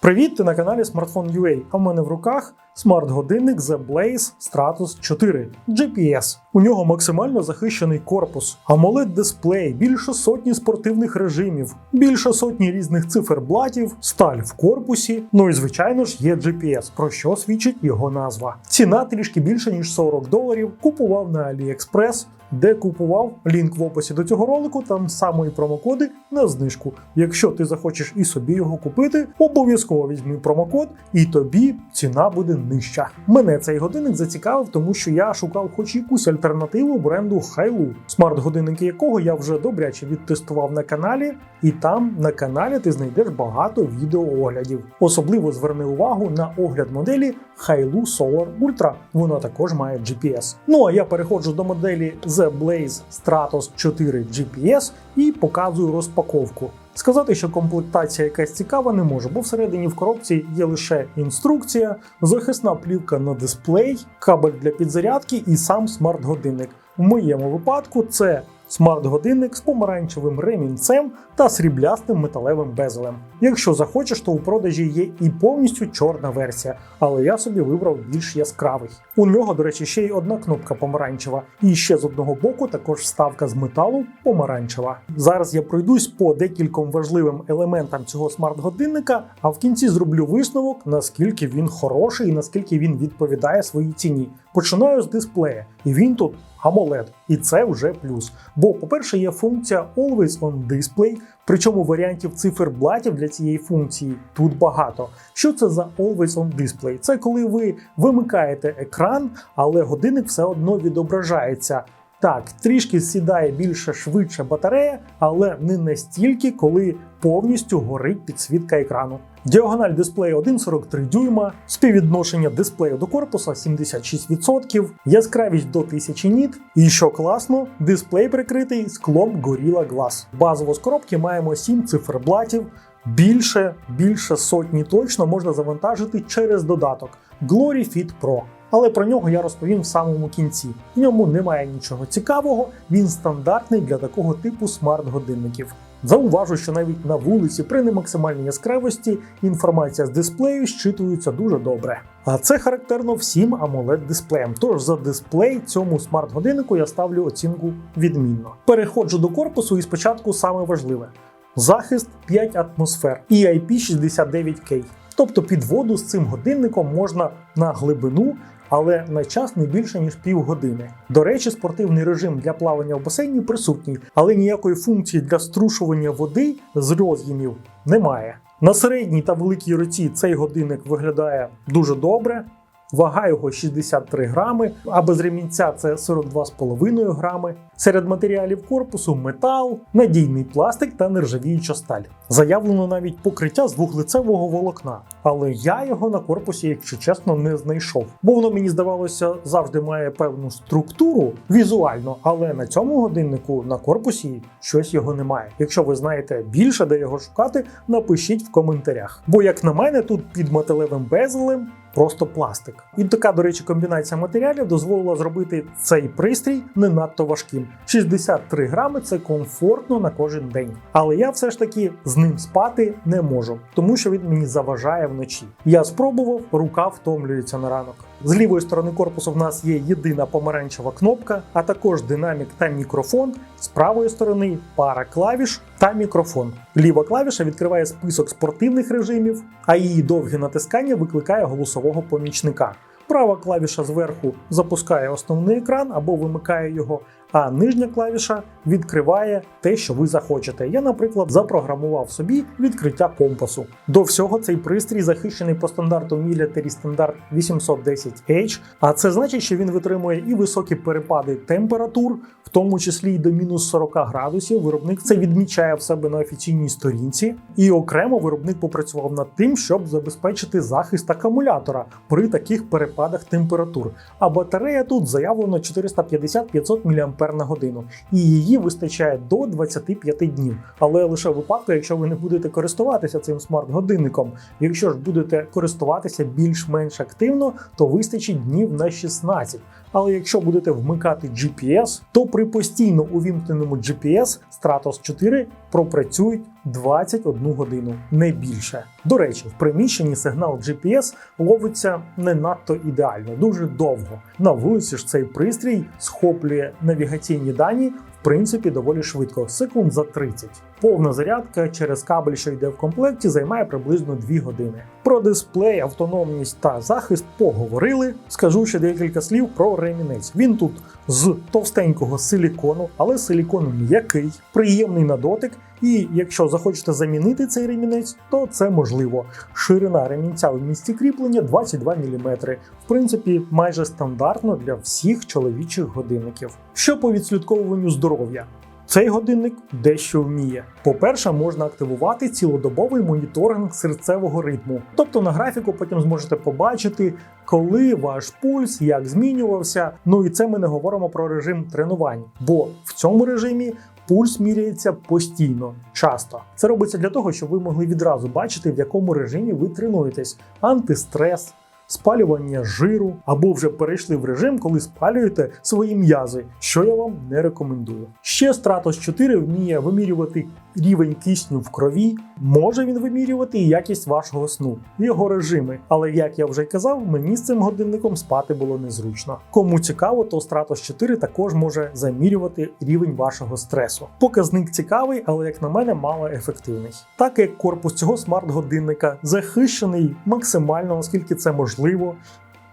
Привіт, ти на каналі Smartphone.ua, а в мене в руках смарт-годинник The Blaze Stratus 4 GPS. У нього максимально захищений корпус, amoled дисплей, більше сотні спортивних режимів, більше сотні різних циферблатів, сталь в корпусі. Ну і звичайно ж є GPS, про що свідчить його назва. Ціна трішки більше ніж 40 доларів. Купував на AliExpress. Де купував лінк в описі до цього ролику, там саме і промокоди на знижку. Якщо ти захочеш і собі його купити, обов'язково візьми промокод, і тобі ціна буде нижча. Мене цей годинник зацікавив, тому що я шукав хоч якусь альтернативу бренду Hailu, смарт-годинники якого я вже добряче відтестував на каналі, і там на каналі ти знайдеш багато відеооглядів. Особливо зверни увагу на огляд моделі Hailu Solar Ultra. Вона також має GPS. Ну а я переходжу до моделі The Blaze Stratos 4 GPS і показую розпаковку. Сказати, що комплектація якась цікава, не можу, бо всередині в коробці є лише інструкція, захисна плівка на дисплей, кабель для підзарядки і сам смарт-годинник. В моєму випадку це смарт-годинник з помаранчевим ремінцем та сріблястим металевим безелем. Якщо захочеш, то у продажі є і повністю чорна версія, але я собі вибрав більш яскравий. У нього, до речі, ще й одна кнопка помаранчева, і ще з одного боку також вставка з металу помаранчева. Зараз я пройдусь по декільком важливим елементам цього смарт-годинника, а в кінці зроблю висновок, наскільки він хороший і наскільки він відповідає своїй ціні. Починаю з дисплея, і він тут AMOLED, і це вже плюс. Бо, по-перше, є функція Always On Display, причому варіантів циферблатів для цієї функції тут багато. Що це за Always On Display? Це коли ви вимикаєте екран, але годинник все одно відображається. Так, трішки сідає більше швидше батарея, але не настільки, коли повністю горить підсвітка екрану. Діагональ дисплею 1,43 дюйма, співвідношення дисплею до корпуса 76%, яскравість до 1000 ніт. І що класно, дисплей прикритий склом Gorilla Glass. Базово з коробки маємо 7 циферблатів. Більше, більше сотні точно можна завантажити через додаток Glory Fit Pro. Але про нього я розповім в самому кінці. В ньому немає нічого цікавого, він стандартний для такого типу смарт-годинників. Зауважу, що навіть на вулиці при немаксимальній яскравості інформація з дисплею щитується дуже добре. А це характерно всім amoled дисплеям. Тож за дисплей цьому смарт-годиннику я ставлю оцінку відмінно. Переходжу до корпусу і спочатку саме важливе: захист 5 атмосфер і IP69K. Тобто під воду з цим годинником можна на глибину але на час не більше ніж півгодини. До речі, спортивний режим для плавання в басейні присутній, але ніякої функції для струшування води з роз'ємів немає. На середній та великій руці цей годинник виглядає дуже добре. Вага його 63 грами, а без ремінця це 42,5 грами. Серед матеріалів корпусу метал, надійний пластик та нержавіюча сталь. Заявлено навіть покриття з вуглецевого волокна, але я його на корпусі, якщо чесно, не знайшов. Бо воно мені здавалося завжди має певну структуру візуально, але на цьому годиннику на корпусі щось його немає. Якщо ви знаєте більше, де його шукати, напишіть в коментарях. Бо, як на мене, тут під металевим безелем просто пластик. І така, до речі, комбінація матеріалів дозволила зробити цей пристрій не надто важким. 63 грами це комфортно на кожен день. Але я все ж таки з ним спати не можу, тому що він мені заважає вночі. Я спробував, рука втомлюється на ранок. З лівої сторони корпусу в нас є єдина помаранчева кнопка, а також динамік та мікрофон. З правої сторони пара клавіш та мікрофон. Ліва клавіша відкриває список спортивних режимів, а її довге натискання викликає голосового помічника. Права клавіша зверху запускає основний екран або вимикає його, а нижня клавіша відкриває те, що ви захочете. Я, наприклад, запрограмував собі відкриття компасу. До всього цей пристрій захищений по стандарту Military Standard 810H, а це значить, що він витримує і високі перепади температур, в тому числі й до мінус 40 градусів. Виробник це відмічає в себе на офіційній сторінці, і окремо виробник попрацював над тим, щоб забезпечити захист акумулятора при таких перепадах температур. А батарея тут заявлено 450-500 мАч і її вистачає до 25 днів. Але лише в випадку, якщо ви не будете користуватися цим смарт-годинником. Якщо ж будете користуватися більш-менш активно, то вистачить днів на 16. Але якщо будете вмикати GPS, то при постійно увімкненому GPS Stratos 4 пропрацюють 21 годину, не більше. До речі, в приміщенні сигнал GPS ловиться не надто ідеально, дуже довго. На вулиці ж цей пристрій схоплює навігаційні дані принципі доволі швидко, секунд за 30. Повна зарядка через кабель, що йде в комплекті, займає приблизно 2 години. Про дисплей, автономність та захист поговорили. Скажу ще декілька слів про ремінець. Він тут з товстенького силікону, але силікон м'який, приємний на дотик. І якщо захочете замінити цей ремінець, то це можливо. Ширина ремінця в місці кріплення 22 мм. В принципі, майже стандартно для всіх чоловічих годинників. Що по відслідковуванню здоров'я? Цей годинник дещо вміє. По-перше, можна активувати цілодобовий моніторинг серцевого ритму. Тобто на графіку потім зможете побачити, коли ваш пульс, як змінювався. Ну і це ми не говоримо про режим тренувань, бо в цьому режимі пульс міряється постійно, часто. Це робиться для того, щоб ви могли відразу бачити, в якому режимі ви тренуєтесь. Антистрес, спалювання жиру, або вже перейшли в режим, коли спалюєте свої м'язи, що я вам не рекомендую. Ще Stratos 4 вміє вимірювати рівень кисню в крові, може він вимірювати і якість вашого сну, його режими. Але як я вже казав, мені з цим годинником спати було незручно. Кому цікаво, то Stratos 4 також може замірювати рівень вашого стресу. Показник цікавий, але як на мене, мало ефективний. Так як корпус цього смарт-годинника захищений максимально, наскільки це можливо.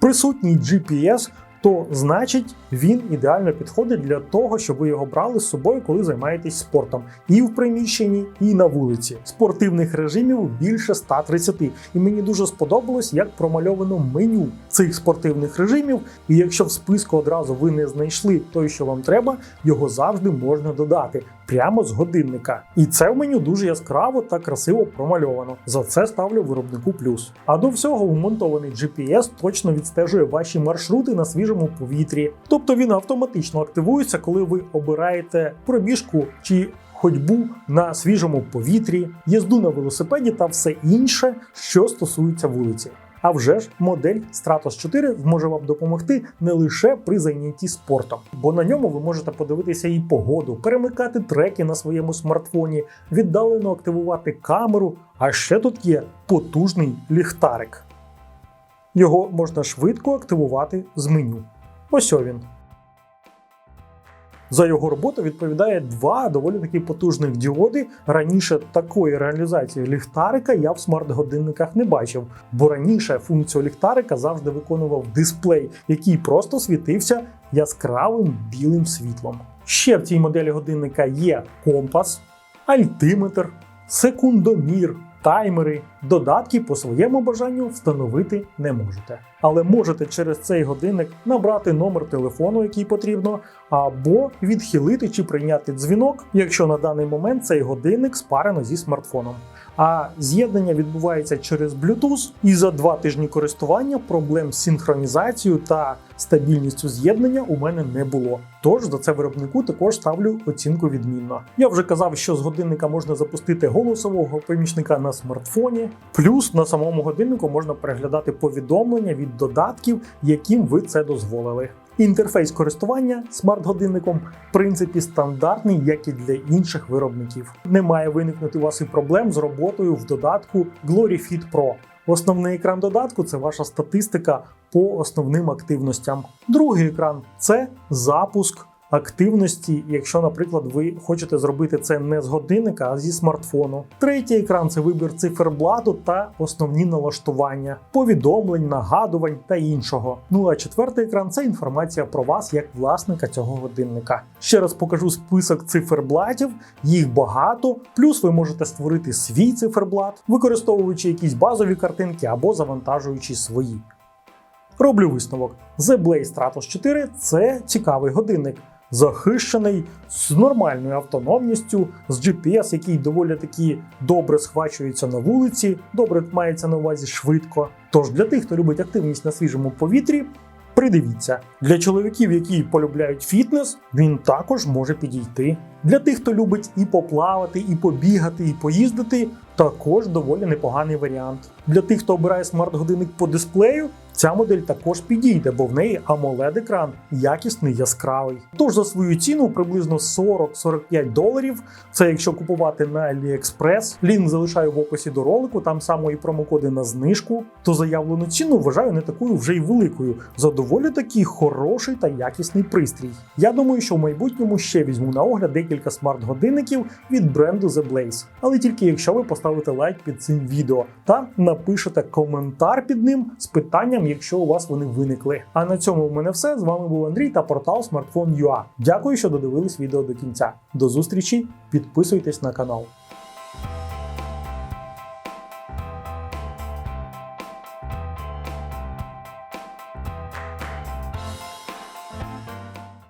Присутній GPS, то значить він ідеально підходить для того, щоб ви його брали з собою, коли займаєтесь спортом, і в приміщенні, і на вулиці. Спортивних режимів більше 130. І мені дуже сподобалось, як промальовано меню цих спортивних режимів. І якщо в списку одразу ви не знайшли той, що вам треба, його завжди можна додати прямо з годинника. І це в меню дуже яскраво та красиво промальовано. За це ставлю виробнику плюс. А до всього вмонтований GPS точно відстежує ваші маршрути на свіжому повітрі. Тобто він автоматично активується, коли ви обираєте пробіжку чи ходьбу на свіжому повітрі, їзду на велосипеді та все інше, що стосується вулиці. А вже ж модель Stratos 4 зможе вам допомогти не лише при зайнятті спортом, бо на ньому ви можете подивитися і погоду, перемикати треки на своєму смартфоні, віддалено активувати камеру. А ще тут є потужний ліхтарик. Його можна швидко активувати з меню. Ось він. За його роботу відповідає два доволі таки потужних діоди. Раніше такої реалізації ліхтарика я в смарт-годинниках не бачив, бо раніше функцію ліхтарика завжди виконував дисплей, який просто світився яскравим білим світлом. Ще в цій моделі годинника є компас, альтиметр, секундомір, таймери, додатки по своєму бажанню встановити не можете. Але можете через цей годинник набрати номер телефону, який потрібно, або відхилити чи прийняти дзвінок, якщо на даний момент цей годинник спарено зі смартфоном. А з'єднання відбувається через Bluetooth, і за два тижні користування проблем з синхронізацією та стабільністю з'єднання у мене не було. Тож за це виробнику також ставлю оцінку відмінно. Я вже казав, що з годинника можна запустити голосового помічника на смартфоні, плюс на самому годиннику можна переглядати повідомлення від додатків, яким ви це дозволили. Інтерфейс користування смарт-годинником в принципі стандартний, як і для інших виробників. Не має виникнути у вас і проблем з роботою в додатку GloryFit Pro. Основний екран додатку це ваша статистика по основним активностям. Другий екран це запуск активності, якщо, наприклад, ви хочете зробити це не з годинника, а зі смартфону. Третій екран це вибір циферблату та основні налаштування, повідомлень, нагадувань та іншого. Ну а четвертий екран це інформація про вас як власника цього годинника. Ще раз покажу список циферблатів, їх багато. Плюс ви можете створити свій циферблат, використовуючи якісь базові картинки або завантажуючи свої. Роблю висновок. The Blaze Stratos 4 це цікавий годинник, захищений з нормальною автономністю, з GPS, який доволі таки добре схвачується на вулиці, добре мається на увазі швидко. Тож для тих, хто любить активність на свіжому повітрі, придивіться. Для чоловіків, які полюбляють фітнес, він також може підійти. Для тих, хто любить і поплавати, і побігати, і поїздити, також доволі непоганий варіант. Для тих, хто обирає смарт-годинник по дисплею, ця модель також підійде, бо в неї amoled екран якісний яскравий. Тож за свою ціну приблизно 40-45 доларів. Це якщо купувати на AliExpress, лінк залишаю в описі до ролику, там само і промокоди на знижку. То заявлену ціну вважаю не такою вже й великою. За доволі такий хороший та якісний пристрій. Я думаю, що в майбутньому ще візьму на огляд декілька смарт-годинників від бренду The Blaze. Але тільки якщо ви поставите лайк під цим відео та напишете коментар під ним з питанням, якщо у вас вони виникли. А на цьому в мене все. З вами був Андрій та портал Smartphone.ua. Дякую, що додивились відео до кінця. До зустрічі, підписуйтесь на канал.